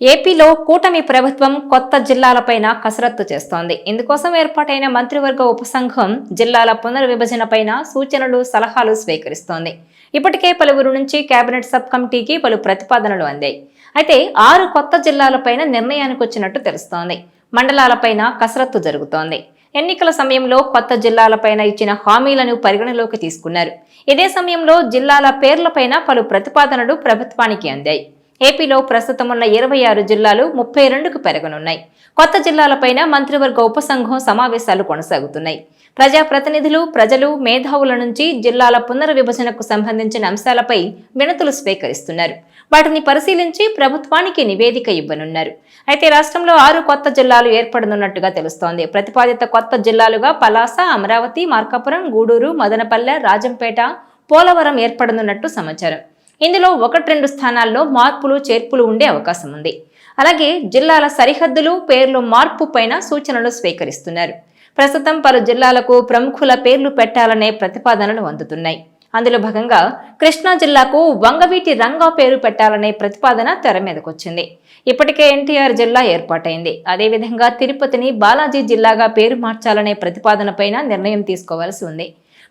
ఏపీలో కూటమి ప్రభుత్వం కొత్త జిల్లాలపైన కసరత్తు చేస్తోంది. ఇందుకోసం ఏర్పాటైన మంత్రివర్గ ఉపసంఘం జిల్లాల పునర్విభజనపైన సూచనలు సలహాలు స్వీకరిస్తోంది. ఇప్పటికే పలువురు నుంచి కేబినెట్ సబ్ కమిటీకి పలు ప్రతిపాదనలు అందాయి. అయితే ఆరు కొత్త జిల్లాలపైన నిర్ణయానికి వచ్చినట్టు తెలుస్తోంది. మండలాలపైన కసరత్తు జరుగుతోంది. ఎన్నికల సమయంలో కొత్త జిల్లాలపైన ఇచ్చిన హామీలను పరిగణలోకి తీసుకున్నారు. ఇదే సమయంలో జిల్లాల పేర్లపైన పలు ప్రతిపాదనలు ప్రభుత్వానికి అందాయి. ఏపీలో ప్రస్తుతం ఉన్న ఇరవై ఆరు జిల్లాలు ముప్పై రెండుకు పెరగనున్నాయి. కొత్త జిల్లాలపైన మంత్రివర్గ ఉపసంఘం సమావేశాలు కొనసాగుతున్నాయి. ప్రజాప్రతినిధులు ప్రజలు మేధావుల నుంచి జిల్లాల పునర్విభజనకు సంబంధించిన అంశాలపై వినతులు స్వీకరిస్తున్నారు. వాటిని పరిశీలించి ప్రభుత్వానికి నివేదిక ఇవ్వనున్నారు. అయితే రాష్ట్రంలో ఆరు కొత్త జిల్లాలు ఏర్పడనున్నట్టుగా తెలుస్తోంది. ప్రతిపాదిత కొత్త జిల్లాలుగా పలాస అమరావతి మార్కాపురం గూడూరు మదనపల్లె రాజంపేట పోలవరం ఏర్పడనున్నట్టు సమాచారం. ఇందులో ఒకటి రెండు స్థానాల్లో మార్పులు చేర్పులు ఉండే అవకాశం ఉంది. అలాగే జిల్లాల సరిహద్దులు పేర్లు మార్పు పైన సూచనలు స్వీకరిస్తున్నారు. ప్రస్తుతం పలు జిల్లాలకు ప్రముఖుల పేర్లు పెట్టాలనే ప్రతిపాదనలు అందుతున్నాయి. అందులో భాగంగా కృష్ణా జిల్లాకు వంగవీటి రంగా పేరు పెట్టాలనే ప్రతిపాదన తెర మీదకొచ్చింది. ఇప్పటికే ఎన్టీఆర్ జిల్లా ఏర్పాటైంది. అదేవిధంగా తిరుపతిని బాలాజీ జిల్లాగా పేరు మార్చాలనే ప్రతిపాదనపైన నిర్ణయం తీసుకోవాల్సి ఉంది.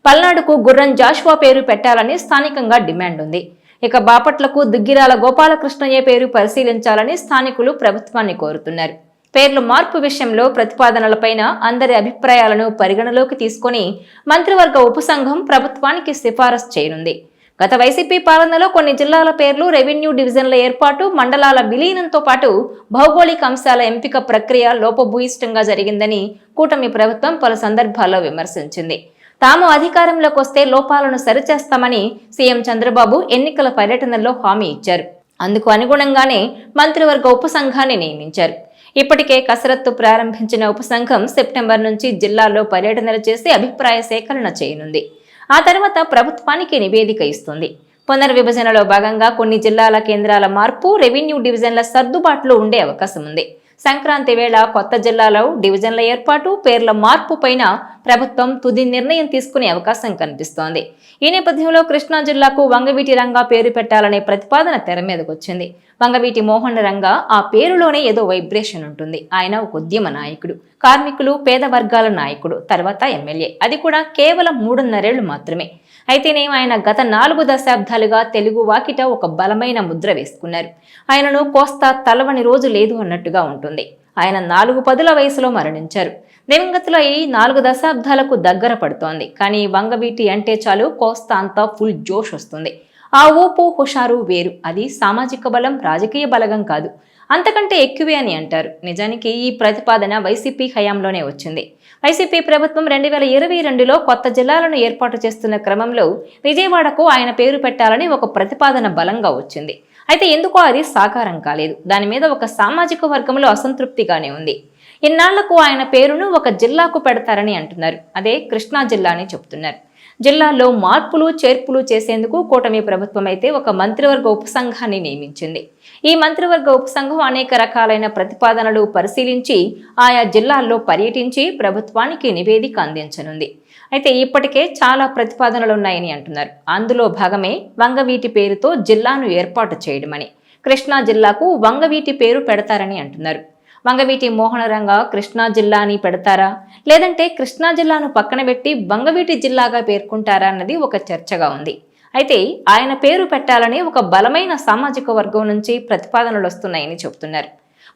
పల్నాడుకు గుర్రం జాషువా పేరు పెట్టాలని స్థానికంగా డిమాండ్ ఉంది. ఇక బాపట్లకు దుగ్గిరాల గోపాలకృష్ణయ్య పేరు పరిశీలించాలని స్థానికులు ప్రభుత్వాన్ని కోరుతున్నారు. పేర్లు మార్పు విషయంలో ప్రతిపాదనలపైన అందరి అభిప్రాయాలను పరిగణలోకి తీసుకొని మంత్రివర్గ ఉపసంఘం ప్రభుత్వానికి సిఫారసు చేయనుంది. గత వైసీపీ పాలనలో కొన్ని జిల్లాల పేర్లు రెవెన్యూ డివిజన్ల ఏర్పాటు మండలాల విలీనంతో పాటు భౌగోళిక అంశాల ఎంపిక ప్రక్రియ లోపభూయిష్టంగా జరిగిందని కూటమి ప్రభుత్వం పలు సందర్భాల్లో విమర్శించింది. తాము అధికారంలోకి వస్తే లోపాలను సరిచేస్తామని సీఎం చంద్రబాబు ఎన్నికల పర్యటనలో హామీ ఇచ్చారు. అందుకు అనుగుణంగానే మంత్రివర్గ ఉపసంఘాన్ని నియమించారు. ఇప్పటికే కసరత్తు ప్రారంభించిన ఉపసంఘం సెప్టెంబర్ నుంచి జిల్లాల్లో పర్యటనలు చేసి అభిప్రాయ సేకరణ చేయనుంది. ఆ తర్వాత ప్రభుత్వానికి నివేదిక ఇస్తుంది. పునర్విభజనలో భాగంగా కొన్ని జిల్లాల కేంద్రాల మార్పు రెవెన్యూ డివిజన్ల సర్దుబాట్లు ఉండే అవకాశం ఉంది సంక్రాంతి వేళ కొత్త జిల్లాలో డివిజన్ల ఏర్పాటు పేర్ల మార్పు పైన ప్రభుత్వం తుది నిర్ణయం తీసుకునే అవకాశం కనిపిస్తోంది. ఈ నేపథ్యంలో కృష్ణా జిల్లాకు వంగవీటి రంగా పేరు పెట్టాలనే ప్రతిపాదన తెర మీదకొచ్చింది. వంగవీటి మోహన్ రంగా ఆ పేరులోనే ఏదో వైబ్రేషన్ ఉంటుంది. ఆయన ఒక ఉద్యమ నాయకుడు కార్మికులు పేద వర్గాల నాయకుడు తర్వాత ఎమ్మెల్యే. అది కూడా కేవలం మూడున్నరేళ్ళు మాత్రమే. అయితేనేం ఆయన గత నాలుగు దశాబ్దాలుగా తెలుగు వాకిట ఒక బలమైన ముద్ర వేసుకున్నారు. ఆయనను కోస్తా తలవని రోజు లేదు అన్నట్టుగా ఉంటుంది. ఆయన నాలుగు పదుల వయసులో మరణించారు. దివంగతుల ఈ నాలుగు దశాబ్దాలకు దగ్గర పడుతోంది. కానీ వంగవీటి అంటే చాలు కోస్తా అంతా ఫుల్ జోష్ వస్తుంది. ఆ ఊపు హుషారు వేరు. అది సామాజిక బలం రాజకీయ బలగం కాదు. అంతకంటే ఎక్కువే అని అంటారు. నిజానికి ఈ ప్రతిపాదన వైసీపీ హయాంలోనే వచ్చింది. వైసీపీ ప్రభుత్వం రెండు వేల ఇరవై రెండులో కొత్త జిల్లాలను ఏర్పాటు చేస్తున్న క్రమంలో విజయవాడకు ఆయన పేరు పెట్టాలని ఒక ప్రతిపాదన బలంగా వచ్చింది. అయితే ఎందుకో అది సాకారం కాలేదు. దాని మీద ఒక సామాజిక వర్గంలో అసంతృప్తిగానే ఉంది. ఇన్నాళ్ళకు ఆయన పేరును ఒక జిల్లాకు పెడతారని అంటున్నారు. అదే కృష్ణా జిల్లా అని చెబుతున్నారు జిల్లాల్లో మార్పులు చేర్పులు చేసేందుకు కూటమి ప్రభుత్వం అయితే ఒక మంత్రివర్గ ఉపసంఘాన్ని నియమించింది. ఈ మంత్రివర్గ ఉపసంఘం అనేక రకాలైన ప్రతిపాదనలు పరిశీలించి ఆయా జిల్లాల్లో పర్యటించి ప్రభుత్వానికి నివేదిక అందించనుంది. అయితే ఇప్పటికే చాలా ప్రతిపాదనలు ఉన్నాయని అంటున్నారు. అందులో భాగమే వంగవీటి పేరుతో జిల్లాను ఏర్పాటు చేయడమని కృష్ణా జిల్లాకు వంగవీటి పేరు పెడతారని అంటున్నారు. వంగవీటి మోహనరంగా కృష్ణా జిల్లా అని పెడతారా? లేదంటే కృష్ణా జిల్లాను పక్కన పెట్టి బంగవీటి జిల్లాగా పేర్కొంటారా అన్నది ఒక చర్చగా ఉంది. అయితే ఆయన పేరు పెట్టాలని ఒక బలమైన సామాజిక వర్గం నుంచి ప్రతిపాదనలు వస్తున్నాయని చెబుతున్నారు.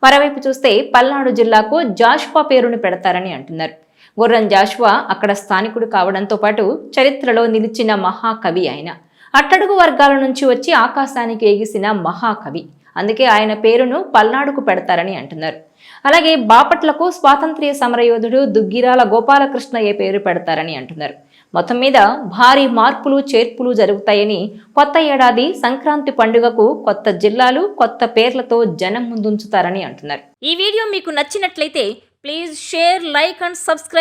మరోవైపు చూస్తే పల్నాడు జిల్లాకు జాష్వా పేరును పెడతారని అంటున్నారు. గుర్రం జాష్వా అక్కడ స్థానికుడు కావడంతో పాటు చరిత్రలో నిలిచిన మహాకవి ఆయన. అట్టడుగు వర్గాల నుంచి వచ్చి ఆకాశానికి ఎగిసిన మహాకవి. అందుకే ఆయన పేరును పల్నాడుకు పెడతారని అంటున్నారు. అలాగే బాపట్లకు స్వాతంత్ర్య సమరయోధుడు దుగ్గిరాల గోపాలకృష్ణయ్య పేరు పెడతారని అంటున్నారు. మొత్తం మీద భారీ మార్పులు చేర్పులు జరుగుతాయని కొత్త ఏడాది సంక్రాంతి పండుగకు కొత్త జిల్లాలు కొత్త పేర్లతో జనం ముందుంచుతారని అంటున్నారు. ఈ వీడియో మీకు నచ్చినట్లయితే please share like and subscribe